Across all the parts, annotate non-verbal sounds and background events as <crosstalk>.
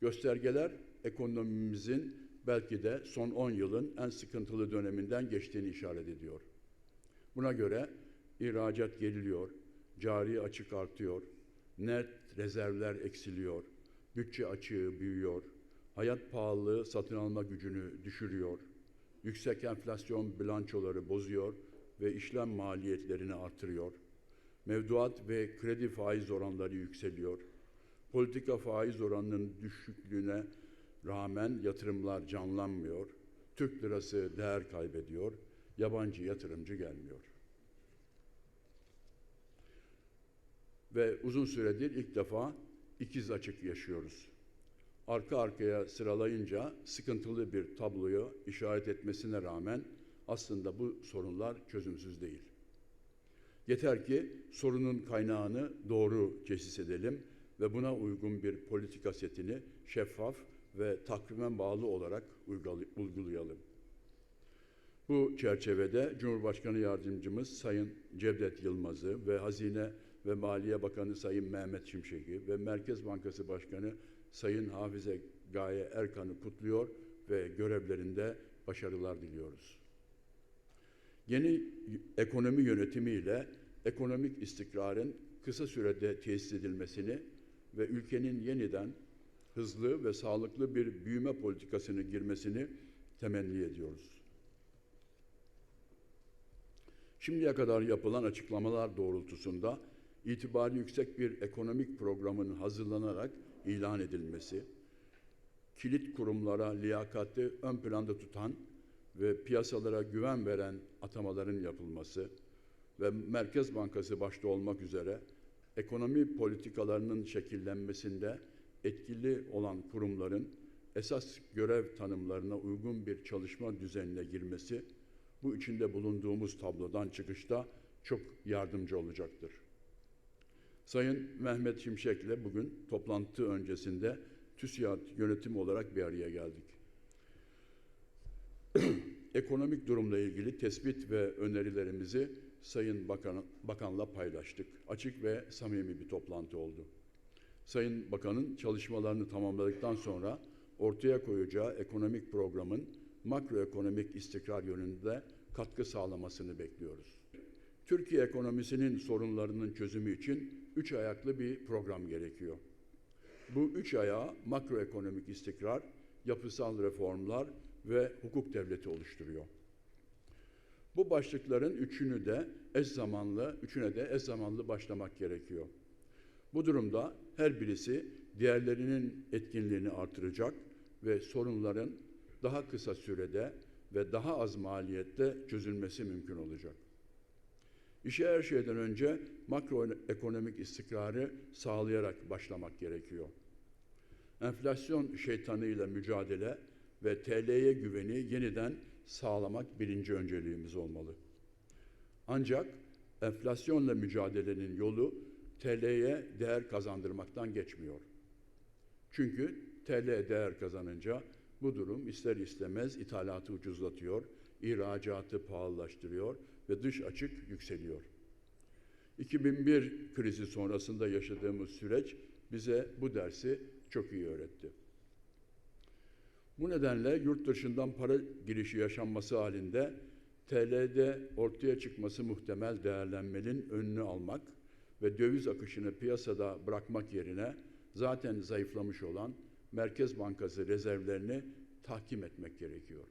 Göstergeler ekonomimizin belki de son 10 yılın en sıkıntılı döneminden geçtiğini işaret ediyor. Buna göre ihracat geriliyor, cari açık artıyor, net rezervler eksiliyor, bütçe açığı büyüyor, hayat pahalılığı satın alma gücünü düşürüyor, yüksek enflasyon bilançoları bozuyor ve işlem maliyetlerini artırıyor. Mevduat ve kredi faiz oranları yükseliyor. Politika faiz oranının düşüklüğüne rağmen yatırımlar canlanmıyor. Türk lirası değer kaybediyor. Yabancı yatırımcı gelmiyor. Ve uzun süredir ilk defa ikiz açık yaşıyoruz. Arka arkaya sıralayınca sıkıntılı bir tabloyu işaret etmesine rağmen aslında bu sorunlar çözümsüz değil. Yeter ki sorunun kaynağını doğru teşhis edelim ve buna uygun bir politika setini şeffaf ve takvimen bağlı olarak uygulayalım. Bu çerçevede Cumhurbaşkanı Yardımcımız Sayın Cevdet Yılmaz'ı ve Hazine ve Maliye Bakanı Sayın Mehmet Şimşek'i ve Merkez Bankası Başkanı Sayın Hafize Gaye Erkan'ı kutluyor ve görevlerinde başarılar diliyoruz. Yeni ekonomi yönetimiyle ekonomik istikrarın kısa sürede tesis edilmesini ve ülkenin yeniden hızlı ve sağlıklı bir büyüme politikasını girmesini temenni ediyoruz. Şimdiye kadar yapılan açıklamalar doğrultusunda itibarı yüksek bir ekonomik programın hazırlanarak ilan edilmesi, kilit kurumlara liyakati ön planda tutan ve piyasalara güven veren atamaların yapılması ve Merkez Bankası başta olmak üzere ekonomi politikalarının şekillenmesinde etkili olan kurumların esas görev tanımlarına uygun bir çalışma düzenine girmesi bu içinde bulunduğumuz tablodan çıkışta çok yardımcı olacaktır. Sayın Mehmet Şimşek'le bugün toplantı öncesinde TÜSİAD yönetimi olarak bir araya geldik. <clears throat> Ekonomik durumla ilgili tespit ve önerilerimizi Sayın Bakan, Bakan'la paylaştık. Açık ve samimi bir toplantı oldu. Sayın Bakan'ın çalışmalarını tamamladıktan sonra ortaya koyacağı ekonomik programın makroekonomik istikrar yönünde katkı sağlamasını bekliyoruz. Türkiye ekonomisinin sorunlarının çözümü için üç ayaklı bir program gerekiyor. Bu üç ayağı makroekonomik istikrar, yapısal reformlar ve hukuk devleti oluşturuyor. Bu başlıkların üçünü de eş zamanlı, üçüne de eş zamanlı başlamak gerekiyor. Bu durumda her birisi diğerlerinin etkinliğini artıracak ve sorunların daha kısa sürede ve daha az maliyette çözülmesi mümkün olacak. İşe her şeyden önce makroekonomik istikrarı sağlayarak başlamak gerekiyor. Enflasyon şeytanıyla mücadele ve TL'ye güveni yeniden sağlamak birinci önceliğimiz olmalı. Ancak enflasyonla mücadelenin yolu TL'ye değer kazandırmaktan geçmiyor. Çünkü TL değer kazanınca bu durum ister istemez ithalatı ucuzlatıyor, ihracatı pahalılaştırıyor ve dış açık yükseliyor. 2001 krizi sonrasında yaşadığımız süreç bize bu dersi çok iyi öğretti. Bu nedenle yurt dışından para girişi yaşanması halinde TL'de ortaya çıkması muhtemel değerlenmenin önünü almak ve döviz akışını piyasada bırakmak yerine zaten zayıflamış olan Merkez Bankası rezervlerini tahkim etmek gerekiyor.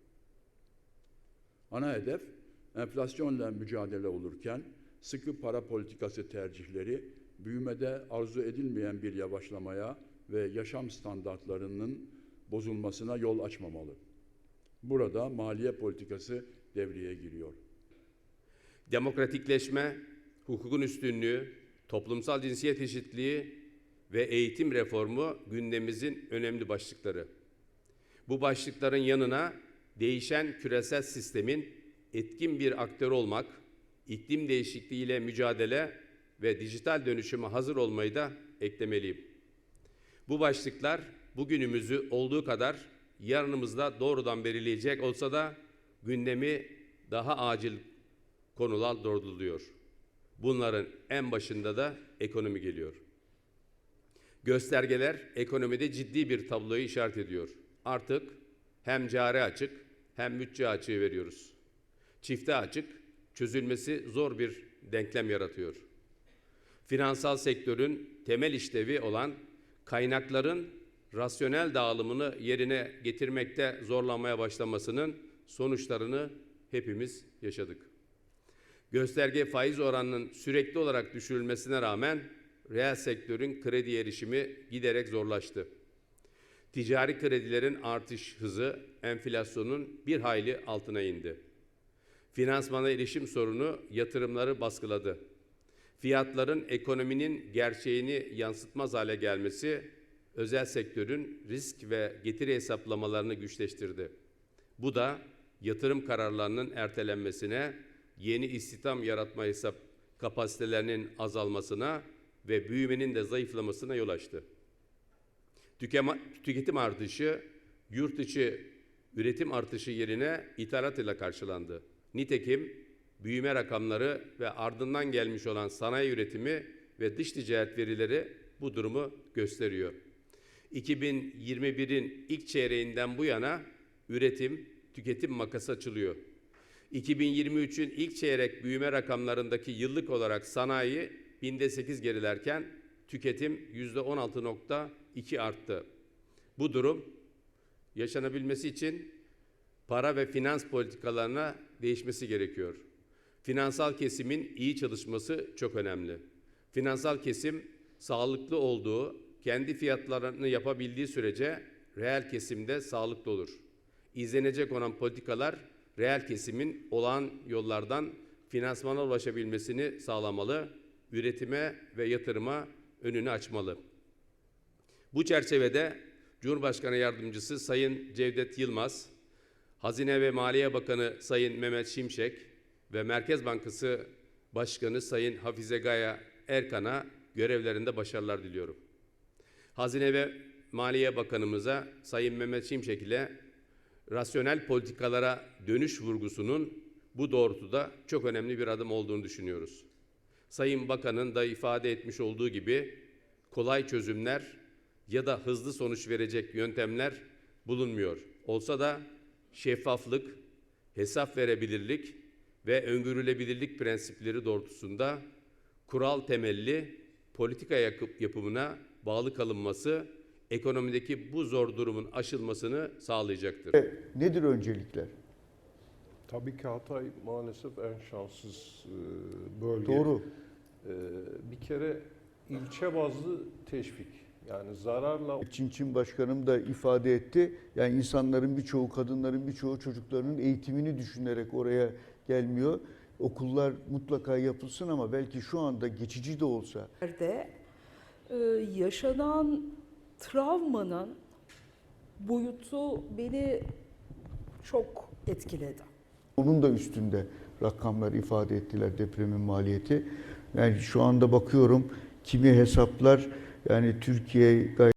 Ana hedef enflasyonla mücadele olurken sıkı para politikası tercihleri büyümede arzu edilmeyen bir yavaşlamaya ve yaşam standartlarının bozulmasına yol açmamalı. Burada maliye politikası devreye giriyor. Demokratikleşme, hukukun üstünlüğü, toplumsal cinsiyet eşitliği ve eğitim reformu gündemimizin önemli başlıkları. Bu başlıkların yanına değişen küresel sistemin etkin bir aktör olmak, iklim değişikliğiyle mücadele ve dijital dönüşüme hazır olmayı da eklemeliyim. Bu başlıklar bugünümüzü olduğu kadar yarınımızda doğrudan belirleyecek olsa da gündemi daha acil konular doğrultuyor. Bunların en başında da ekonomi geliyor. Göstergeler ekonomide ciddi bir tabloyu işaret ediyor. Artık hem cari açık hem bütçe açığı veriyoruz. Çifte açık çözülmesi zor bir denklem yaratıyor. Finansal sektörün temel işlevi olan kaynakların rasyonel dağılımını yerine getirmekte zorlanmaya başlamasının sonuçlarını hepimiz yaşadık. Gösterge faiz oranının sürekli olarak düşürülmesine rağmen reel sektörün kredi erişimi giderek zorlaştı. Ticari kredilerin artış hızı enflasyonun bir hayli altına indi. Finansmana erişim sorunu yatırımları baskıladı. Fiyatların ekonominin gerçeğini yansıtmaz hale gelmesi özel sektörün risk ve getiri hesaplamalarını güçleştirdi. Bu da yatırım kararlarının ertelenmesine, yeni istihdam yaratma hesap kapasitelerinin azalmasına ve büyümenin de zayıflamasına yol açtı. Tüketim artışı yurt içi üretim artışı yerine ithalat ile karşılandı. Nitekim büyüme rakamları ve ardından gelmiş olan sanayi üretimi ve dış ticaret verileri bu durumu gösteriyor. 2021'in ilk çeyreğinden bu yana üretim, tüketim makası açılıyor. 2023'ün ilk çeyrek büyüme rakamlarındaki yıllık olarak sanayi binde 8 gerilerken tüketim yüzde 16.2 arttı. Bu durum yaşanabilmesi için para ve finans politikalarına değişmesi gerekiyor. Finansal kesimin iyi çalışması çok önemli. Finansal kesim sağlıklı olduğu, kendi fiyatlarını yapabildiği sürece reel kesimde sağlıklı olur. İzlenecek olan politikalar reel kesimin olağan yollardan finansmana ulaşabilmesini sağlamalı, üretime ve yatırıma önünü açmalı. Bu çerçevede Cumhurbaşkanı Yardımcısı Sayın Cevdet Yılmaz, Hazine ve Maliye Bakanı Sayın Mehmet Şimşek ve Merkez Bankası Başkanı Sayın Hafize Gaye Erkan'a görevlerinde başarılar diliyorum. Hazine ve Maliye Bakanımıza Sayın Mehmet Şimşek ile rasyonel politikalara dönüş vurgusunun bu doğrultuda çok önemli bir adım olduğunu düşünüyoruz. Sayın Bakan'ın da ifade etmiş olduğu gibi kolay çözümler ya da hızlı sonuç verecek yöntemler bulunmuyor. Olsa da şeffaflık, hesap verebilirlik ve öngörülebilirlik prensipleri doğrultusunda kural temelli politika yapımına bağlı kalınması ekonomideki bu zor durumun aşılmasını sağlayacaktır. E, Nedir öncelikler? Tabii ki Hatay maalesef en şanssız e, bölge. Doğru. E, Bir kere ilçe bazlı teşvik. Yani zararla Çinçin Başkanım da ifade etti. Yani insanların birçoğu, kadınların birçoğu çocuklarının eğitimini düşünerek oraya gelmiyor. Okullar mutlaka yapılsın ama belki şu anda geçici de olsa de e, yaşanan travmanın boyutu beni çok etkiledi. onun da üstünde rakamlar ifade ettiler depremin maliyeti. Yani şu anda bakıyorum kimi hesaplar yani Türkiye gayet